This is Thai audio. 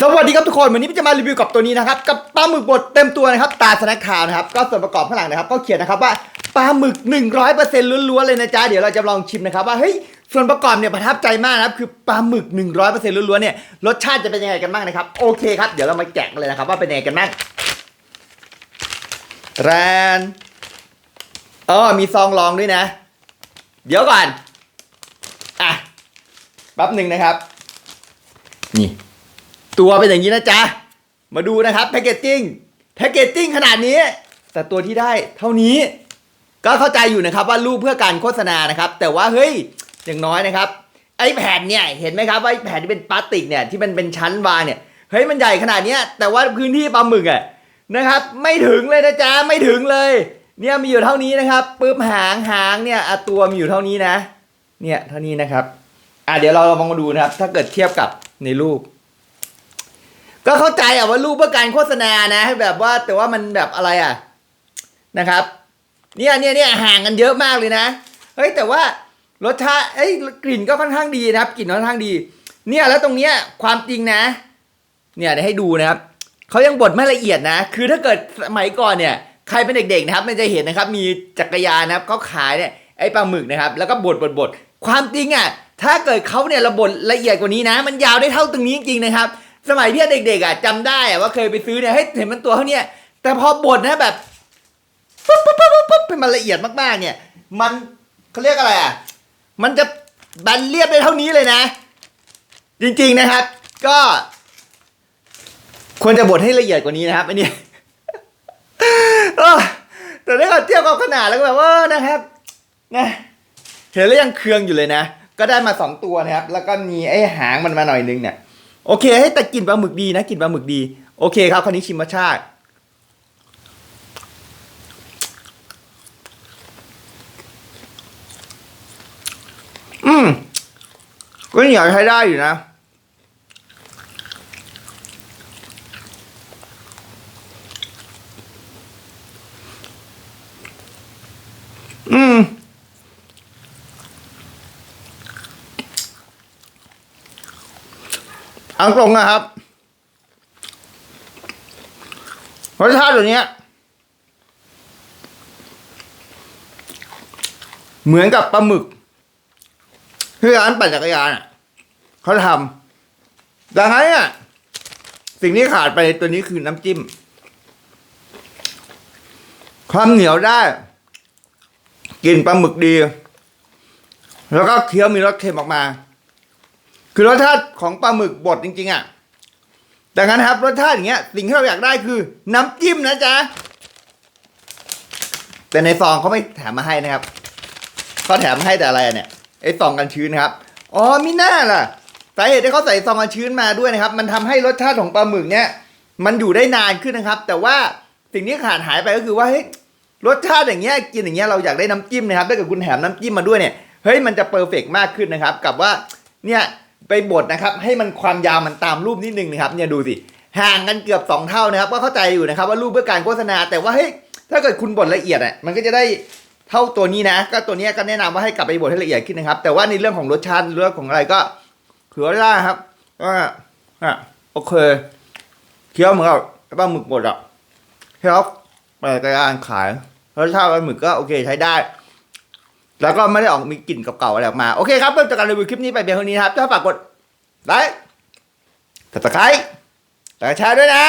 สวัสดีครับทุกคนวันนี้พี่จะมารีวิวกับตัวนี้นะครับกับปลาหมึกบดเต็มตัวนะครับตาสแน็คทาวนะครับก็ส่วนประกอบข้างหลังนะครับ ก็เขียนนะครับว่าปลาหมึก 100%ล้วนๆเลยนะจ๊ะเดี๋ยวเราจะลองชิมนะครับว่าเฮ้ยส่วนประกอบเนี่ยประทับใจมากนะครับคือปลาหมึก 100%ล้วนๆเนี่ยรสชาติจะเป็นยังไงกันบ้างนะครับโอเคครับเดี๋ยวเรามาแกะกันเลยนะครับว่าเป็นยังไงกันบ้างแรนเออมีซองรองด้วยนะ เดี๋ยวก่อนอะแป๊บหนึ่งนะครับ นี่ ตัวเป็นอย่างนี้นะจ๊ะ มาดูนะครับแพคเกจจิ้งแพคเกจจิ้งขนาดนี้ แต่ตัวที่ได้เท่านี้ ก็เข้าใจอยู่นะครับว่ารูปเพื่อการโฆษณานะครับ แต่ว่าเฮ้ยอย่างน้อยนะครับ ไอ้แผ่นเนี่ยเห็นไหมครับว่าไอ้แผ่นที่เป็นพลาสติกเนี่ยที่มันเป็นชั้นวางเนี่ยเฮ้ยมันใหญ่ขนาดเนี้ยแต่ว่าพื้นที่ปลาหมึกอะนะครับ ไม่ถึงเลยนะจ๊ะไม่ถึงเลย เนี่ยมีอยู่เท่านี้นะครับปึ๊บหางหางเนี่ยตัวมีอยู่เท่านี้นะ เนี่ยเท่านี้นะครับอะเดี๋ยวเราลองมาดูนะครับ ถ้าเกิดเทียบกับในรูป ก็เข้าใจอะว่ารูปเพื่อการโฆษณานะให้แบบว่าแต่ว่ามันแบบอะไรอะนะครับเนี่ยเนี่ยเนี่ยห่างกันเยอะมากเลยนะเฮ้ยแต่ว่ารสชาติเอ้ยกลิ่นก็ค่อนข้างดีนะครับ กลิ่นค่อนข้างดี เนี่ยแล้วตรงเนี้ยความจริงนะ เนี่ยเดี๋ยวให้ดูนะครับเขายังบดไม่ละเอียดนะ คือถ้าเกิดสมัยก่อนเนี่ยใครเป็นเด็กๆนะครับ มันจะเห็นนะครับ มีจักรยานนะครับเขาขายเนี่ยไอ้ปลาหมึกนะครับ แล้วก็บดบดบดความจริงอะถ้าเกิดเขาเนี่ยระบดละเอียดกว่านี้นะ มันยาวได้เท่าตรงนี้จริงๆนะครับ สมัยพี่เด็กๆอะจำได้อะว่าเคยไปซื้อเนี่ยให้ยเห็นมันตัวเท่าเนี้ยแต่พอบดนะแบบปุ๊บปุ๊บปุ๊บปุ๊บเป็นมันละเอียดมากๆ เนี่ย มันเขาเรียกอะไรอะ มันจะแบนเรียบได้เท่านี้เลยนะ จริงๆนะครับ ก็ ควรจะบดให้ละเอียดกว่านี้นะครับอันนี้ เออแต่ถ้าเราเทียบกับขนาดแล้วก็แบบว่านะครับนะเห็นแล้วยังเคืองอยู่เลยนะ ก็ได้มาสองตัวนะครับ แล้วก็มีไอ้หางมันมาหน่อยนึงเนี่ย โอเคให้แต่กลิ่นปลาหมึกดีนะกลิ่นปลาหมึกดี โอเคครับคราวนี้ชิมรสชาติ อืมก็เหนียวใช้ได้อยู่นะอืม เอาตรงนะครับรสชาติตัวเนี้ย เหมือนกับปลาหมึกที่ร้านปั่นจักรยานอะเขาทำดังนั้นสิ่งที่ขาดไปในตัวนี้คือน้ำจิ้ม ความเหนียวได้กลิ่นปลาหมึกดี แล้วก็เคี้ยวมีรสเค็มออกมา คือรสชาติของปลาหมึกบดจริงๆอะดังนั้นครับรสชาติอย่างเงี้ยสิ่งที่เราอยากได้คือ น้ำจิ้มนะจ๊ะแต่ในซองเขาไม่แถมมาให้นะครับเขาแถมมาให้แต่อะไรเนี่ยไอ้ซองกันชื้นครับอ๋อมิน่าล่ะสาเหตุที่เขาใส่ซองกันชื้นมาด้วยนะครับ มันทำให้รสชาติของปลาหมึกเนี่ยมันอยู่ได้นานขึ้นนะครับ แต่ว่าสิ่งที่ขาดหายไปก็คือว่าเฮ้ยรสชาติอย่างเงี้ยกินอย่างเงี้ยเราอยากได้น้ำจิ้มนะครับถ้าเกิดคุณแถมน้ำจิ้มมาด้วยเนี่ยเฮ้ยมันจะเพอร์เฟกมากขึ้นนะครับ กับว่าเนี่ย ไปบดนะครับ ให้มันความยาวมันตามรูปนิดนึงนะครับ เนี่ยดูสิห่างกันเกือบสองเท่านะครับ ก็เข้าใจอยู่นะครับ ว่ารูปเพื่อการโฆษณา แต่ว่าเฮ้ยถ้าเกิดคุณบดละเอียดอะมันก็จะได้เท่าตัวนี้นะ ก็ตัวนี้ก็แนะนำว่าให้กลับไปบดให้ละเอียดขึ้นนะครับ แต่ว่าในเรื่องของรสชาติเรื่องของอะไรก็ถือว่าได้ครับก็อะโอเคเคี้ยวเหมือนกับปลาหมึกบดอะเคี้ยวไปกระยานขายรสชาติปลาหมึกก็โอเคใช้ได้ แล้วก็ไม่ได้ออกมีกลิ่นเก่าๆอะไรออกมา โอเคครับเริ่มจากการรีวิวคลิปนี้ไปเพียงเท่านี้ครับถ้าฝากกดไลค์กดติดตามแล้วแชร์ด้วยนะ